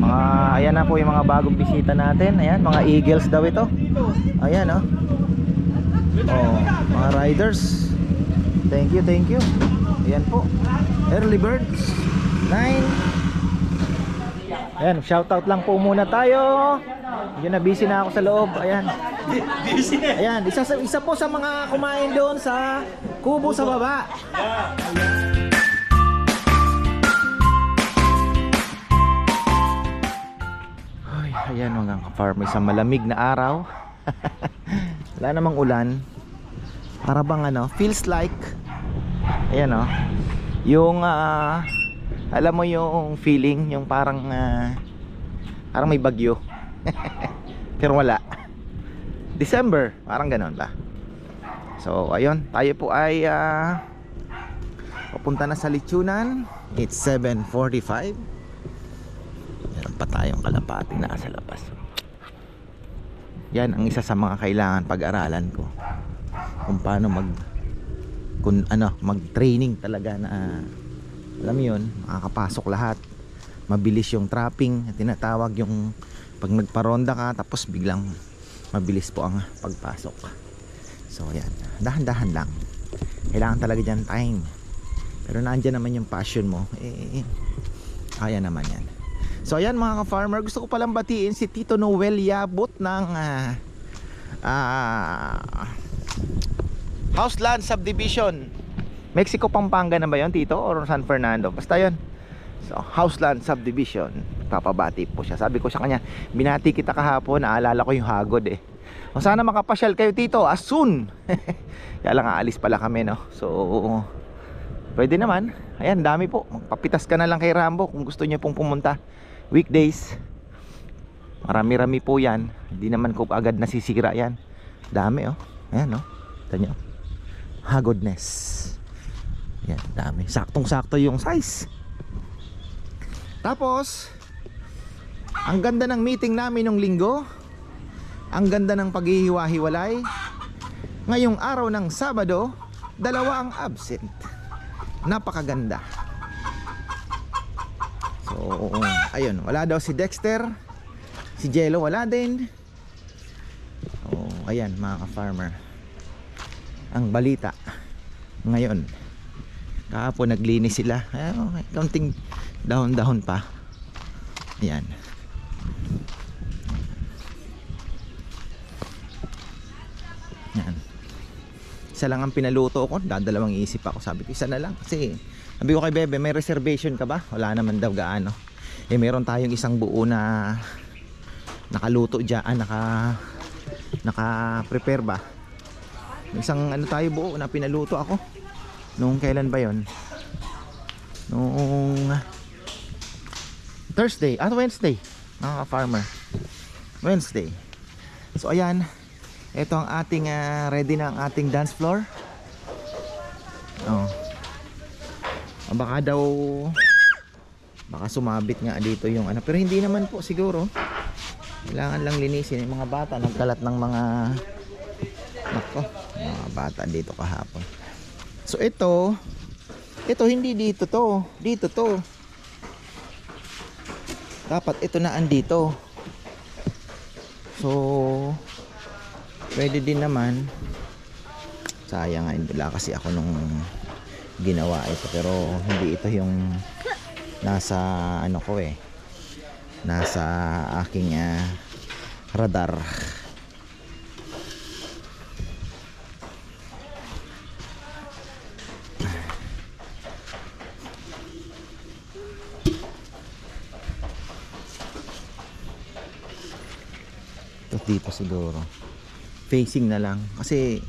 Mga, ayan na po yung mga bagong bisita natin. Ayan, mga eagles daw ito. Ayan, oh. Oh, mga riders. Thank you, thank you. Ayan po. Early birds. 9. Ayan, shoutout lang po muna tayo. Yun na busy na ako sa loob. Ayan. Ayan, isa, sa- isa po sa mga kumain doon sa kubo sa baba. Ay, ayan mga ka-farm, isang malamig na araw. Wala namang ulan. Para bang ano, feels like ayan oh. Yung ah, alam mo yung feeling, yung parang ah, parang may bagyo. Pero wala. December, parang ganon ba. So, ayun, tayo po ay ah, papunta na sa Lichunan. It's 7:45. Pa tayong kalapati na sa labas. Yan ang isa sa mga kailangan pag-aralan ko. Kung paano mag kung ano, mag-training talaga na alam 'yun, makakapasok lahat. Mabilis yung trapping, tinatawag yung pag nagparonda ka tapos biglang mabilis po ang pagpasok. So yan, dahan-dahan lang. Kailangan talaga diyan time. Pero nandiyan naman yung passion mo, eh kaya naman yan. So ayan mga ka-farmer, gusto ko palang batiin si Tito Noel Yabot ng ah ah, Houseland Subdivision. Mexico Pampanga na ba 'yon, Tito? Or San Fernando? Basta 'yon. So, Houseland Subdivision. Papabati po siya. Sabi ko sa kanya, binati kita kahapon, naalala ko yung hagod eh. O sana makapasyal kayo Tito as soon. Kaya lang aalis pala kami no. So, pwede naman. Ayan, dami po. Magpapitas ka na lang kay Rambo kung gusto niyo pong pumunta. Weekdays. Marami-rami po yan. Hindi naman ko agad nasisira yan. Dami oh. Ayan oh. Ito nyo. Hagodness. Yan, dami. Saktong-sakto yung size. Tapos, ang ganda ng meeting namin nung linggo. Ang ganda ng paghihiwa-hiwalay. Ngayong araw ng Sabado, dalawa ang absent. Napakaganda. So, ayun, wala daw si Dexter. Si Jello wala din. Oh, ayan mga ka-farmer. Ang balita ngayon. Kahapon naglinis sila. Ay, okay, kaunting dahon-dahon pa. Ayan. Yan. Isa lang ang pinaluto ko. Dadalawang isip ako. Sabi ko, isa na lang. Kasi, sabi ko kay Bebe, may reservation ka ba? Wala naman daw gaano. Eh, meron tayong isang buo na nakaluto dyan, ah, naka naka-prepare ba? Isang ano tayo buo na pinaluto ako. Nung kailan ba yon? Nung Thursday, at Wednesday, mga farmer Wednesday. So ayan, ito ang ating ah, ready na ang ating dance floor. Oh. Ah, Baka daw baka sumabit nga dito yung ano pero hindi naman po siguro. Kailangan lang linisin yung mga bata nagkalat ng mga nako, mga bata dito kahapon. So ito ito hindi dito to, dito to. Dapat ito na andito. So pwede din naman sayang nga wala kasi ako nung ginawa ito. Pero hindi ito yung nasa ano ko eh nasa aking ah, radar. Ito dito siguro. Facing na lang. Kasi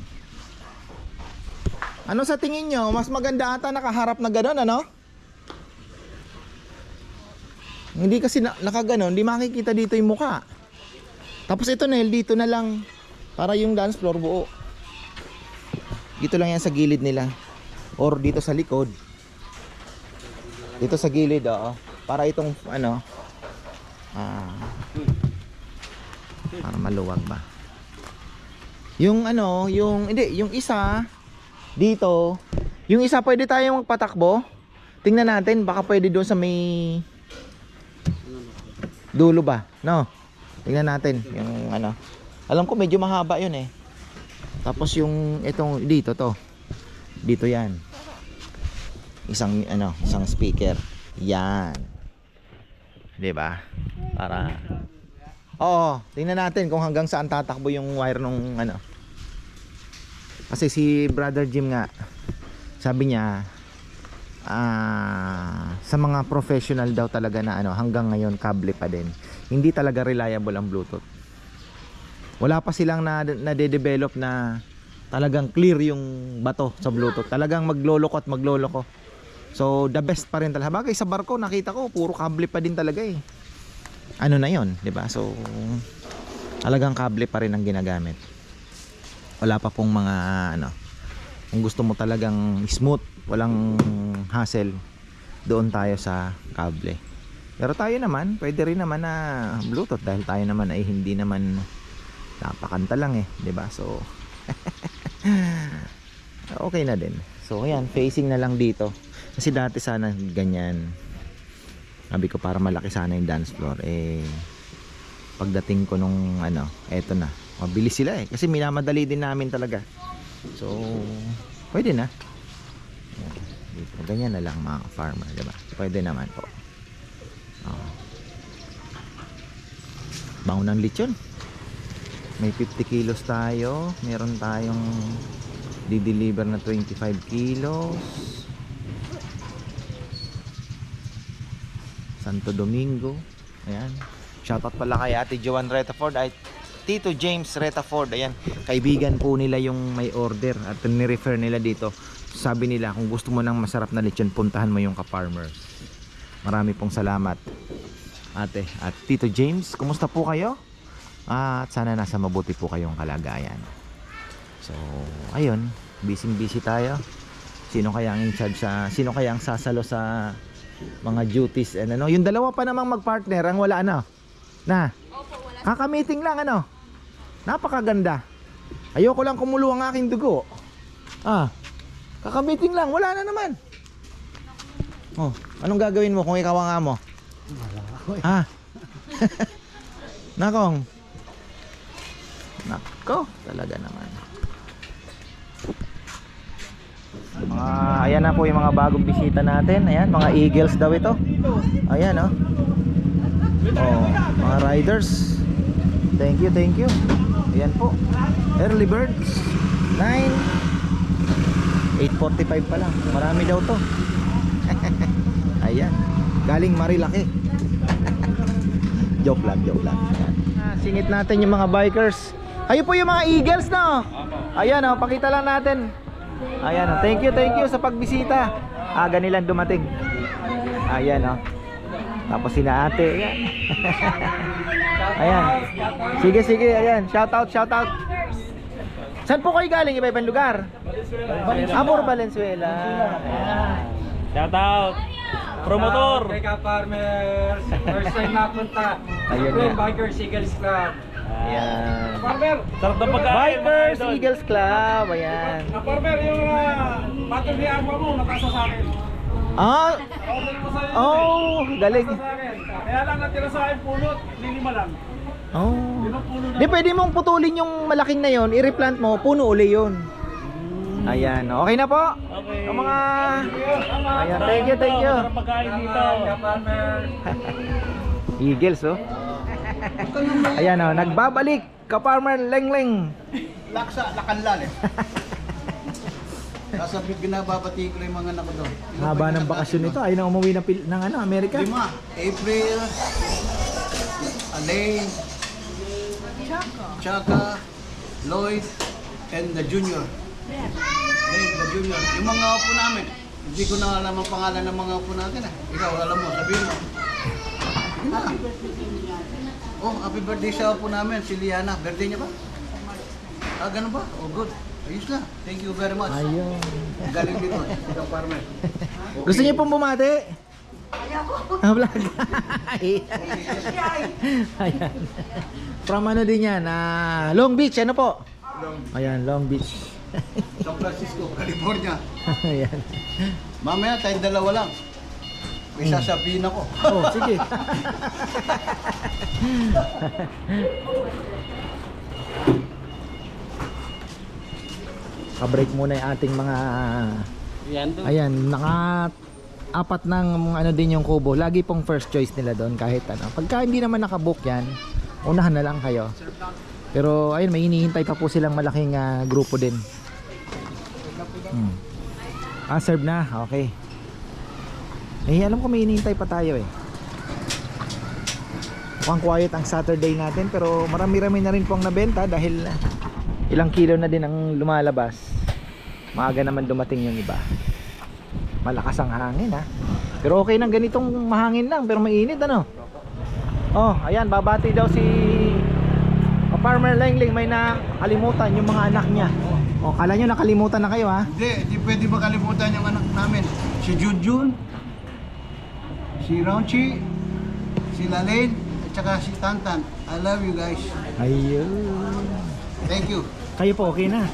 ano sa tingin nyo? Mas maganda ata nakaharap na gano'n ano? Hindi kasi na, nakaganon hindi makikita dito yung muka tapos ito nail dito na lang. Para yung dance floor buo. Dito lang yan sa gilid nila. Or dito sa likod. Dito sa gilid oo. Para itong ano ah para maluwag ba? Yung ano yung hindi yung isa dito yung isa pwede tayong magpatakbo tingnan natin baka pwede doon sa may Dulo ba? No. Tingnan natin yung ano. Alam ko medyo mahaba yun eh. Tapos yung itong dito to. Dito yan. Isang ano, isang speaker. Yan. 'Di ba? Para Oo, tingnan natin kung hanggang saan tatakbo yung wire nung ano. Kasi si Brother Jim nga sabi niya ah sa mga professional daw talaga na ano hanggang ngayon kable pa din. Hindi talaga reliable ang Bluetooth. Wala pa silang na na-develop na talagang clear yung bato sa Bluetooth. Talagang magloloko at magloloko. So the best pa rin talaga. Bagay sa barko nakita ko puro kable pa din talaga eh. Ano na 'yon, 'di ba? So talagang kable pa rin ang ginagamit. Wala pa pong mga ano kung gusto mo talagang smooth, walang hassle, doon tayo sa kable. Pero tayo naman, pwede rin naman na Bluetooth dahil tayo naman ay hindi naman napakanta lang eh, ba? So okay na din. So ayan, facing na lang dito. Kasi dati sana ganyan. Sabi ko para malaki sana yung dance floor eh pagdating ko nung ano, eto na. Mabilis sila eh kasi minamadali din namin talaga. So pwede na. Dito ganyan na lang mga farmer, 'di ba? Pwede naman po. Oh. Bango ng lechon. May 50 kilos tayo. Meron tayong di-deliver na 25 kilos. Santo Domingo. Ayan. Shoutout pala kay Ate Joan Retaford Tito James Retaford. Ayan. Kaibigan po nila yung may order at ni-refer nila dito. Sabi nila kung gusto mo ng masarap na lechon, puntahan mo yung ka-farmers. Marami pong salamat. Ate at Tito James, kumusta po kayo? At sana nasa mabuti po kayong kalagayan. So, ayun, busy-busy tayo. Sino kaya ang in charge sa sino kaya ang sasalo sa mga duties and ano? Yung dalawa pa namang magpartner ang wala ano. Na. Kaka-meeting lang ano. Napakaganda. Ayoko lang kumulo ang aking dugo. Ah. Kaka-meeting lang, wala na naman. Oh, anong gagawin mo kung ikaw ang amo? Ah. Nakong. Nako, talaga naman. Mga, ayan na po yung mga bagong bisita natin. Ayan, mga Eagles daw ito. Ayan, oh. Oh, mga riders. Thank you, thank you. Ayan po. Early birds. 9. 8.45 pa lang. Marami daw to. Ayan. Galing Marilaki. joke lang, joke lang. Ayan. Ah, Singit natin yung mga bikers. Kayo po yung mga Eagles, no? Ayan, oh, pakita lang natin. Ayan, oh. Thank you, thank you sa pagbisita. Aga nilang dumating. Ayan, oh. Tapos sina ate. Ayan. ayan. Sige, sige. Ayan. Shout out, shout out. Saan po kayo galing? Iba-ibang lugar? Amor Valenzuela. Ayan. Shout out! Promotor! Kay Farmers. First time napunta. Ayun. Bikers Eagles Club. Ayan. Farmer! Sarap ng pagkain. Bikers. Eagles Club. Ayan. Na Farmer, yung uh, battle ni mo, nakasa sa akin. Ah, oh, galing. Kaya lang natira sa akin pulot, lilima lang. Oh. Di pwede mong putulin yung malaking na yon, i-replant mo, puno uli yun. Ayan, okay na po. Okay. Ang mga Ayan, thank you, thank you. Pagkain dito. Farmer. Eagles, oh. Ayan, oh, nagbabalik ka-farmer Lengleng. Laksa, lakanlal eh. Sasabi, binababati ko lang yung mga anak ko doon. Haba ng bakasyon nito, ayun na umuwi ng, Pil- ng ano, Amerika. Lima. April, Alain, Chaka, Lloyd, and the junior. Alain, the junior. Yung mga upo namin, hindi ko na alam ang pangalan ng mga upo natin eh. Ikaw, alam mo, sabihin mo. Sige na. Oh, happy birthday sa upo namin, si Liana. Birthday niya ba? Ah, ganun ba? Oh, good. Ayos na. Thank you very much. Ayun. Galing dito, ikaw farmer. Gusto niyo pong bumati? Ah, vlog. Ayan. From ano din yan? Ah, Long Beach, ano po? Ayan, Long Beach. San Francisco, California. Ayan. Mamaya tayong dalawa lang. May sasabihin ako. Oh, sige. Kabreak muna yung ating mga Yan doon. Ayan, naka apat ng ano din yung kubo. Lagi pong first choice nila doon kahit ano. Pagka hindi naman nakabook yan, unahan na lang kayo. Pero ayun, may hinihintay pa po silang malaking ah, grupo din. Hmm. Ah, serve na. Okay. Eh, alam ko may hinihintay pa tayo eh. Mukhang quiet ang Saturday natin pero marami-rami na rin pong nabenta dahil ah, ilang kilo na din ang lumalabas. Maaga naman dumating yung iba. Malakas ang hangin ha. Pero okay nang ganitong mahangin lang pero mainit ano. Oh, ayan babati daw si o Farmer Lengling may nakalimutan yung mga anak niya. Oh, kala nyo nakalimutan na kayo ha. Hindi, hindi pwede makalimutan yung anak namin. Si Junjun, si Ronchi, si Lalane, at saka si Tantan. I love you guys. Ayun. Thank you. Kayo po okay na.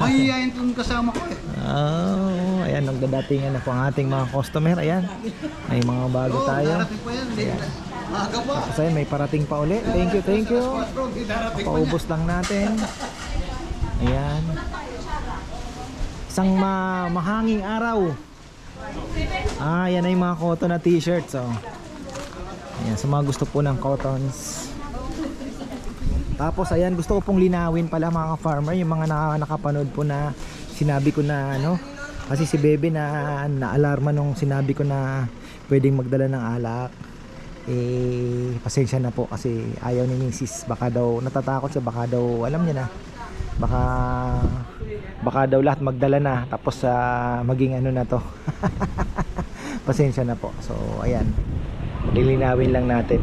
Mahihayin itong kasama ko eh. Oh, ayan nagdadatingan na po ang ating mga customer. Ayan. May mga bago Oo, tayo. darating pa yan. Maaga pa. Tapos may parating pa uli. Thank you, thank you. Darating pa yan. Paubos lang natin. Ayan. Isang ma mahanging araw. Ah, yan ay mga cotton na t-shirts. Oh. Ayan, sa mga gusto po ng cottons. Tapos ayan, gusto ko pong linawin pala mga farmer yung mga naka, nakapanood po na sinabi ko na ano. Kasi si Bebe na naalarma nung sinabi ko na pwedeng magdala ng alak eh pasensya na po kasi ayaw ni Mrs. baka daw natatakot siya baka daw alam niya na baka baka daw lahat magdala na tapos sa maging ano na to pasensya na po so ayan lilinawin lang natin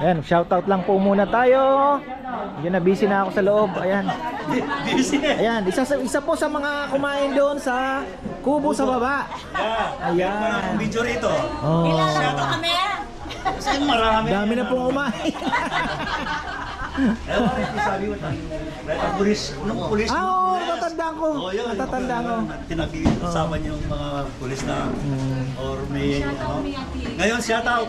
ayan shoutout lang po muna tayo yun na busy na ako sa loob ayan ayan isa, sa- isa po sa mga kumain doon sa kubo sa baba ayan Video rito. oh. Kasi marami. Dami na pong kumain. Sabi mo, ang pulis, nung pulis. ah, oo, natatandaan ko. Oh, yun. Natatandaan ko. Tinag-usapan yung mga pulis na or may ano. Ngayon, shout out.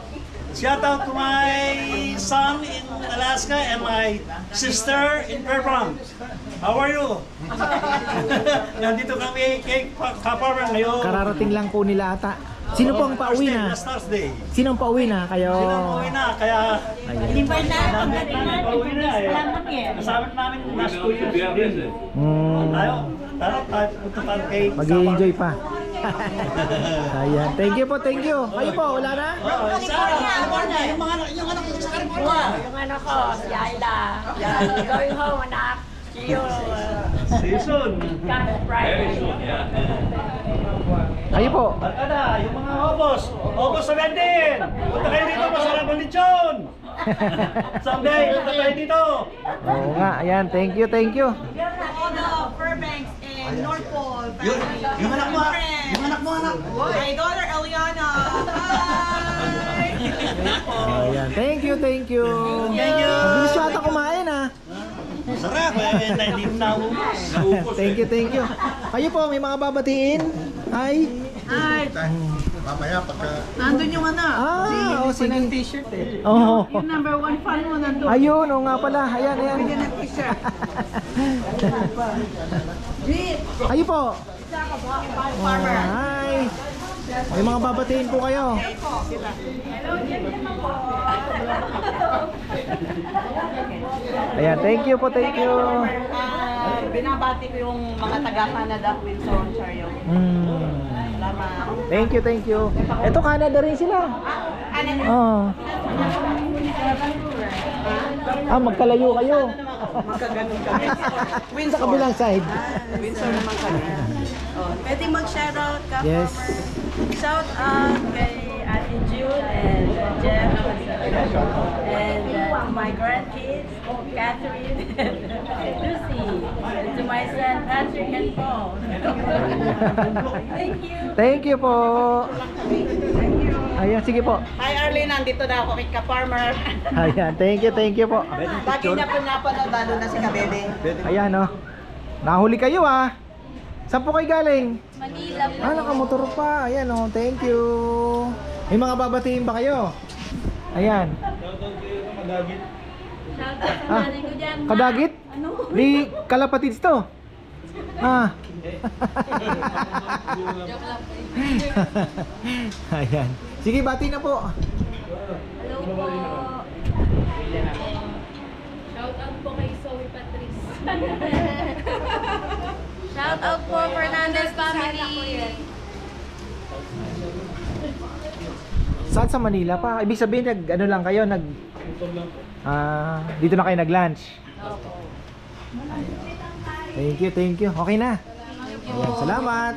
Shout out to my son in Alaska and my sister in Fairbanks. How are you? Nandito kami kay Kaparman ngayon. Kararating lang po nila ata. Sino po ang pauwi na? Last Thursday. Sino ang pauwi na? Kayo. Ang pauwi na, kaya Ayun. namin namin pauwi na eh. Kasama namin last two years. Mm, Tayo, tayo, tayo, punta tayo kay Mag-i-enjoy pa. Ayan. Thank you po, thank you. Kayo po, wala na? Oo, sa California, yung mga anak, yung anak ko sa California. Yung ano ko, si Ayla. Going home, anak. See you. See you soon. Come Friday. Kayo po. Barkada, yung mga obos, obos sa din. Punta kayo dito, masarap ang lechon. Someday, punta tayo dito. Oo nga, ayan. Thank you, thank you. all and North Pole. Yung, yung anak mo, yung anak mo, anak. My daughter Eliana. Hi! Ayan. Thank you, thank you. Thank you. Mabilis yata kumain ah. Sarap, eh, hindi naubos. Thank you, thank you. Kayo po, may mga babatiin? Ay. Hi! Nandun yung ano. Ah, oh, sige. t-shirt eh. Oo. Yung number one fan mo nandun. Ayun, oo nga pala. Ayan, ayan. ng t-shirt. Kayo po. Oh, hi. May mga babatiin po kayo. Ayan, thank you po, thank you. Ah, binabati ko yung mga taga-Canada, Windsor, Ontario. Mm. Thank you, thank you. Ito Canada rin sila. Oo. Ah, magkalayo kayo. Magkaganon kami. Sa Windsor. kabilang side. Windsor naman kami. Oh, pwede mag-shoutout ka? Yes. Shout out kay Ate June and Jeff and uh, to my grandkids, Catherine and Lucy, and to my son Patrick and Paul. Thank you. Thank you po. Ayan, sige po. Hi Arlene, nandito na ako kay Ka-Farmer. Ayan, thank you, thank you po. Lagi niya po napanood, lalo na si Kabebe. Ayan, oh. Nahuli kayo ah. Saan po kayo galing? Manila po. Ah, nakamotor pa. Ayan oh, thank you. May mga babatiin ba kayo? Ayan. Shout out sa Ah, nanay ko dyan. Ma. Kadagit? Ano? Di kalapatids to. Ah. Joke lang po. Ayan. Sige, bati na po. Hello po. Shout out po kay Zoe Patrice. Shout out po Fernandez family. Saan sa Manila pa? Ibig sabihin, nag, ano lang kayo, nag... Ah, dito na kayo nag-lunch. Thank you, thank you. Okay na. Ayan, salamat.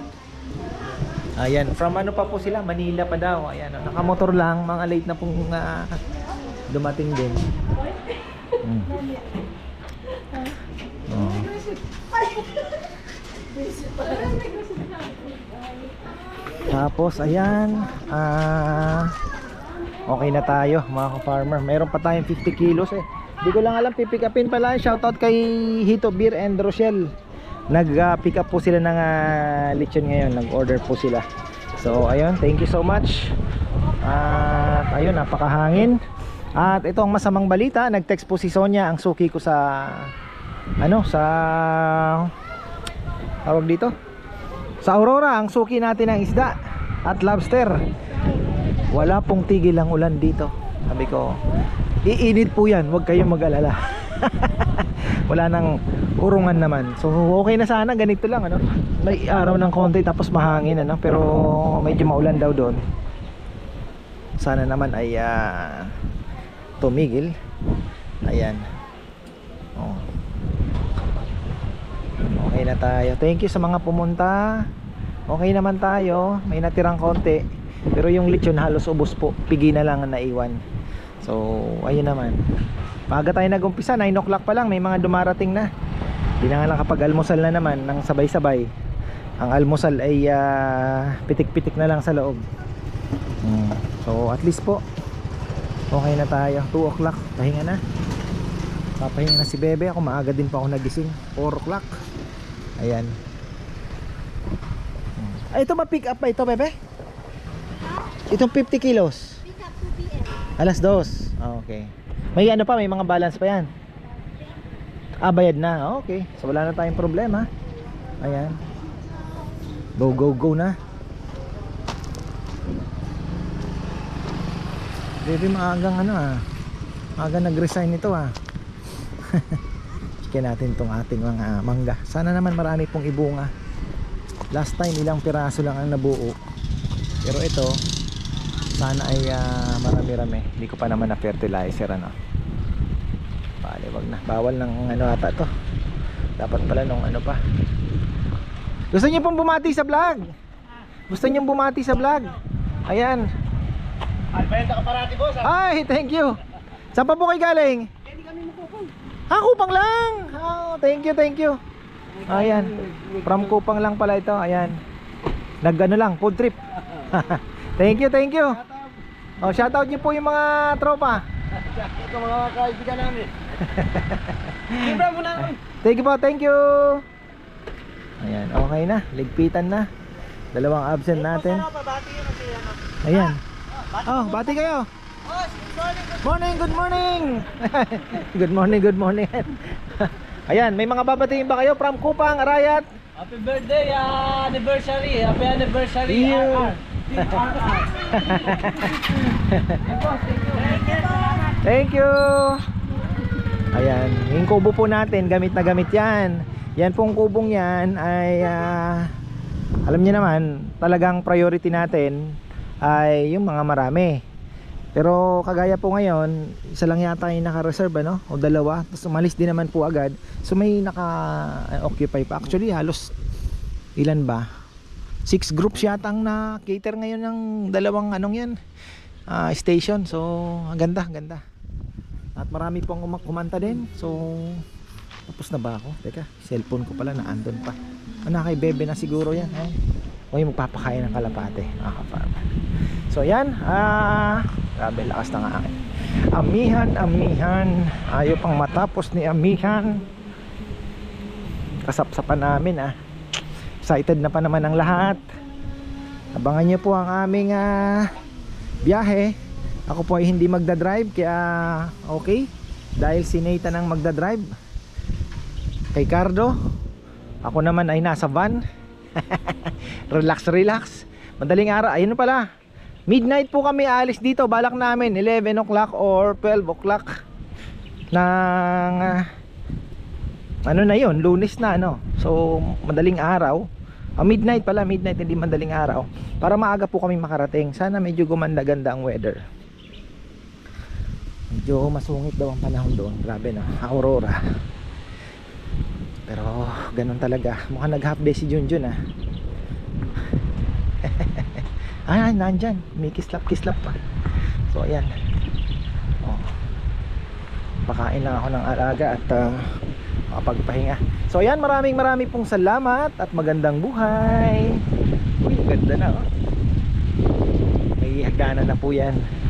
Ayan, from ano pa po sila? Manila pa daw. Ayan, oh, nakamotor lang. Mga late na pong ah, dumating din. Mm. Oh. Tapos, ayan. Ah... Okay na tayo mga ka-farmer. Meron pa tayong 50 kilos eh. Hindi ko lang alam, pipick upin pala. Shoutout kay Hito Beer and Rochelle. Nag-pick up po sila ng uh, lechon ngayon. Nag-order po sila. So, ayun. Thank you so much. At ayun, napakahangin. At ito ang masamang balita. Nag-text po si Sonia, ang suki ko sa ano, sa tawag dito. Sa Aurora, ang suki natin ng isda at lobster. Wala pong tigil ang ulan dito. Sabi ko, iinit po yan, huwag kayong mag-alala. Wala nang urungan naman. So okay na sana, ganito lang ano. May araw ng konti tapos mahangin ano, pero medyo maulan daw doon. Sana naman ay ah, tumigil. Ayan. Oh. Okay na tayo. Thank you sa mga pumunta. Okay naman tayo. May natirang konti. Pero yung lechon halos ubos po. Pigi na lang ang naiwan. So, ayun naman. Paga tayo nag-umpisa. 9 o'clock pa lang. May mga dumarating na. Hindi na nga nakapag-almusal na naman ng sabay-sabay. Ang almusal ay ah, pitik-pitik na lang sa loob. Hmm. So, at least po. Okay na tayo. 2 o'clock. Pahinga na. Papahinga na si Bebe. Ako maaga din pa ako nagising. 4 o'clock. Ayan. Ay, ito ba pick up ba ito, Bebe? Itong 50 kilos. Alas 2. Ah, okay. May ano pa, may mga balance pa yan. Ah, bayad na. Ah, okay. So wala na tayong problema. Ayan. Go, go, go na. Baby, maagang ano ah. Maaga nag-resign ito ah. Checkin natin tong ating mga mangga. Sana naman marami pong ibunga. Last time ilang piraso lang ang nabuo. Pero ito, sana ay ah, marami-rami. Hindi ko pa naman na fertilizer ano. Bale, wag na. Bawal ng ano ata to. Dapat pala nung ano pa. Gusto niyo pong bumati sa vlog? Gusto niyo bumati sa vlog? Ayan. Albenta ka parati, boss. Ay, thank you. Saan pa po kayo galing? Ah, Kupang lang. Oh, thank you, thank you. Ayan. From Kupang lang pala ito. Ayan. Nagano lang, food trip. thank you, thank you. Oh, shoutout niyo po yung mga tropa. Ito mga kaibigan namin. Libre mo na. Thank you po, thank you. Ayan, okay na. Ligpitan na. Dalawang absent natin. Ayan. Oh, bati kayo. Morning, good morning. good morning, good morning. Ayan, may mga babatiin ba kayo from Kupang, Arayat? Happy birthday, ah, anniversary. Happy anniversary, Yeah. RR. Thank you. Ayan, yung kubo po natin, gamit na gamit yan. Yan pong kubong yan ay ah, alam niyo naman, talagang priority natin ay yung mga marami. Pero kagaya po ngayon, isa lang yata yung naka-reserve ano, o dalawa, tapos umalis din naman po agad. So may naka-occupy pa. Actually, halos ilan ba? Six groups yata ang na-cater ngayon ng dalawang anong yan, ah, station. So, ang ganda, ang ganda. At marami pong uma- kumanta din. So, tapos na ba ako? Teka, cellphone ko pala na andon pa. Ano kay Bebe na siguro yan. Eh? O yung magpapakain ng kalapate, mga ka-farmer. So, yan. Ah, grabe, lakas ng akin. Amihan, amihan. Ayaw pang matapos ni amihan. Kasapsapan namin ah. excited na pa naman ang lahat. Abangan nyo po ang aming ah, biyahe. Ako po ay hindi magdadrive kaya okay. Dahil si Nathan ang magdadrive. Kay Cardo. Ako naman ay nasa van. relax, relax. Madaling araw. Ayun pala. Midnight po kami alis dito. Balak namin 11 o'clock or 12 o'clock ng ah, ano na yon lunes na ano? So madaling araw. Ah, midnight pala midnight hindi madaling araw. Para maaga po kami makarating. Sana medyo gumanda-ganda ang weather. Medyo masungit daw ang panahon doon. Grabe no aurora. Pero ganun talaga. Mukhang nag half day si Junjun ah ah nandyan. May kislap kislap pa. So ayan. Oh. pakain lang ako ng alaga at uh, makapagpahinga. So ayan. Maraming maraming pong salamat at magandang buhay. Uy ganda na oh. May hagdanan na po yan